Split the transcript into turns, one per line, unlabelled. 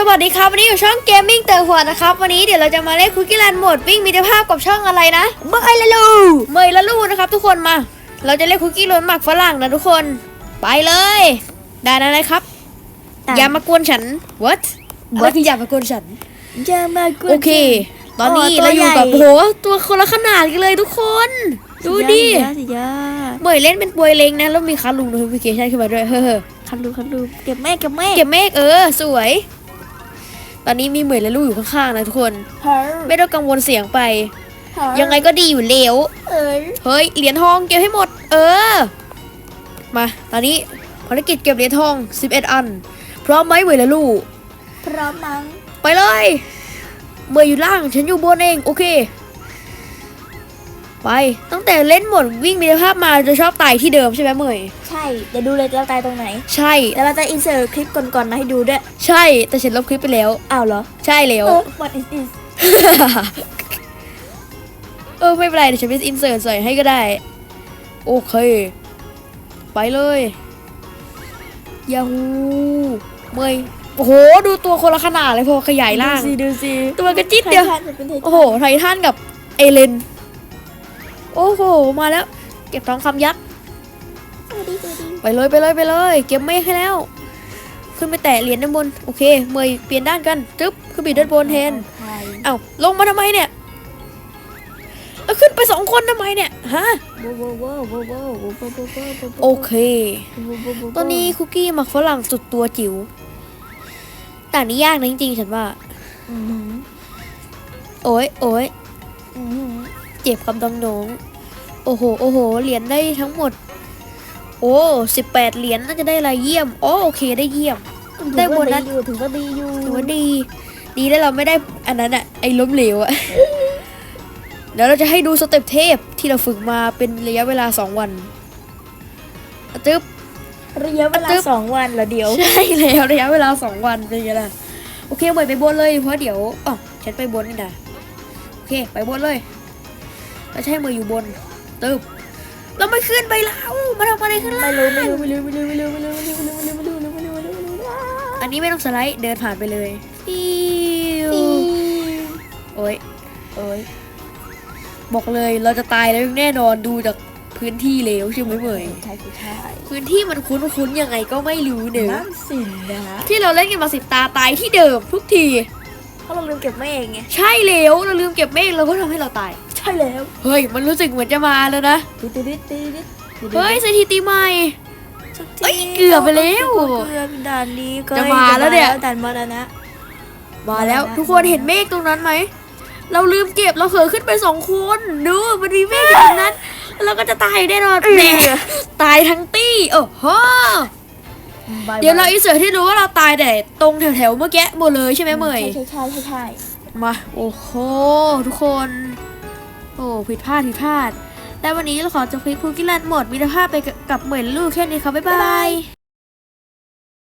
สวัสดีครับวันนี้อยู่ช่องเกมมิ่งเตอร์หัวนะครับ วันนี้เดี๋ยวเราจะมาเล่นคุกกี้แลนด์โหมดวิ่งมิตรภาพกับช่องอะไรนะเมยละลูเมยละลูนะครับ ทุกคนมา เราจะเล่นคุกกี้ล้นหมักฝรั่งนะทุกคน ไปเลย ได้นะเลยครับ
อะ
อย่ามากวนฉัน what อะไรคืออย่ามากวนฉัน
อย่ามากวน
โอเค ตอนนี้
โอ้ตัว
เราอยู่กับ
ใหญ่
โหตัวคนละขนาดกันเลยทุกคน ดูดิ
สุยอสุดยอด
เมยเล่นเป็นปวยเล็งนะแล้วมีคัสลุงโนติฟิเคชันขึ้นมาด้วยเฮ้อ
คันดูคันดูเก็บแม่เก็บแม่
เก็บเมฆเออสวย ตอนนี้มีเหมยและลูกอยู่ข้างๆนะทุกคน
เฮ้ย
ไม่ต้องกังวลเสียงไป
เฮ้
ยังไงก็ดีอยู่แล้ว
เอ้ย
เฮ้ยเหรียญทองเก็บให้หมด เออ มา ตอนนี้ภารกิจเก็บเหรียญทอง 11 อัน พร้อมไหมเหมยและลูก
พร้อมมั้ง
ไปเลยเหมยอยู่ล่างฉันอยู่บนเองโอเค ไปตั้งแต่เล่นหมดวิ่งมีภาพมาจะชอบตายที่เดิมใช่ไหมเหมย
ใช่ เดี๋ยวดูเลยจะตายตรงไหน
ใช่
เดี๋ยวเราจะอินเสิร์ตคลิปก่อนๆมาให้ดูด้วย
ใช่แต่ฉันลบคลิปไปแล้ว
อ้าวเหรอ
ใช่แล้ว
เออ what is this
เออไม่เป็นไรเดี๋ยวฉันไปอินเสิร์ตใส่ให้ก็ได้ โอเค ไปเลยยาฮูเมยโอ้โห ดูตัวคนละขนาดเลยพอขยายร่าง
ดูสิดูสิ
ตัวกระจิตเดียว
ไททันเป็นไททัน
โอ้โหไททันกับเอเลน โอ้โห มาแล้ว เก็บทองคำยักษ์ไปเลยไปเลยไปเลย เก็บไม่ให้แล้ว ขึ้นไปแตะเหรียญด้านบน โอเค เมยเปลี่ยนด้านกันจึ๊บขึ้นไปด้านบนแทนเอ้าลงมาทำไมเนี่ยแล้วขึ้นไปสองคนทำไมเนี่ยฮะโอเค ตอนนี้คุกกี้หมักฝรั่งสุดตัวจิ๋วแต่นี่ยากนะจริงๆฉันว่าโอ้ยโอ้ย เจ็บคำตำหนองโอ้โหโอ้โหเหรียญได้ทั้งหมด โอ้สิบแปดเหรียญน่าจะได้อะไรเยี่ยมโอ้โอเคได้เยี่ยม ได้โบนัส
อยู่ถือว่าดีอยู่
ถือว่าดี ดีแล้วเราไม่ได้อันนั้นอะไอ้ล้มเหลวอะเดี๋ยวเราจะให้ดูสเต็ปเทพที่เราฝึกมาเป็นระยะเวลาสองวันอะตึ๊บ
ระยะเวลา
ตึ๊บ
สองวันเหรอเดี๋ยว
ใช่แล้วระยะเวลาสองวันเป็นไงล่ะโอเคเหมยไปบนเลยเพราะเดี๋ยวอ๋อฉันไปบนนี่นะโอเค ไปบนเลย แล้วใช่มยอยู่บนตึบแล้วไม่ขึ้นไปแล้วมาทำอะไรขึ้นล่ะ
ไม่รู้ไม่รู้ไม่รู้ไม่รู้ไม่รู้ไม่รู้ไม่รู้ไม่รู้ไม่รู้ไม่รู้ไม่รู้ไม่รู้ไม่รู้
อันนี้ไม่ต้องสไลด์เดินผ่านไปเลยฟิวโอ้ย
เอ้ย
บอกเลยเราจะตายแล้วแน่นอนดูจากพื้นที่แล้วใช่ไหมเหมย
ใช่คือใช่
พื้นที่มันคุ้นๆยังไงก็ไม่รู้เนอะ
นั่นสินะ
ที่เราเล่นกันมาสิบตาตายที่เดิมทุกที
เพราะเราลืมเก็บแม่เองไง
ใช่แล้วเราลืมเก็บเมฆเราก็ทำให้เราตาย
ช่แล้ว
เฮ้ย มันรู้สึกเหมือนจะมาแล้วนะ
ติดติดติดติด
เฮ้ยสถิติใหม่เอ้ยเกือบไปแล้ว
เกือบด่านนี้ก็
จะมาแล้วเนี่ย
ด่านมาแล้วนะ
มาแล้ว
มาแล้ว
ทุกคนเห็นเมฆตรงนั้นไหม เราลืมเก็บเราเผลอขึ้นไปสองคนดูมันมีเมฆอยู่ตรงนั้น เราก็จะตายแน่นอนแหมตายทั้งตี้โอ้โห
บาย
เดี๋ยวเราอินเสิร์ตให้ดูว่าเราตายแต่ตรงแถวๆเมื่อกี้หมดเลยใช่ไหมเมย
ใช่ใช่ใช่ใช่
มาโอ้โหทุกคน โอ้ผิดพลาดผิดพลาดแต่วันนี้เราขอจบคลิปคุกกี้แลนด์หมดมิตรภาพไปกับเหมือนลูกแค่นี้ครับบ๊ายบาย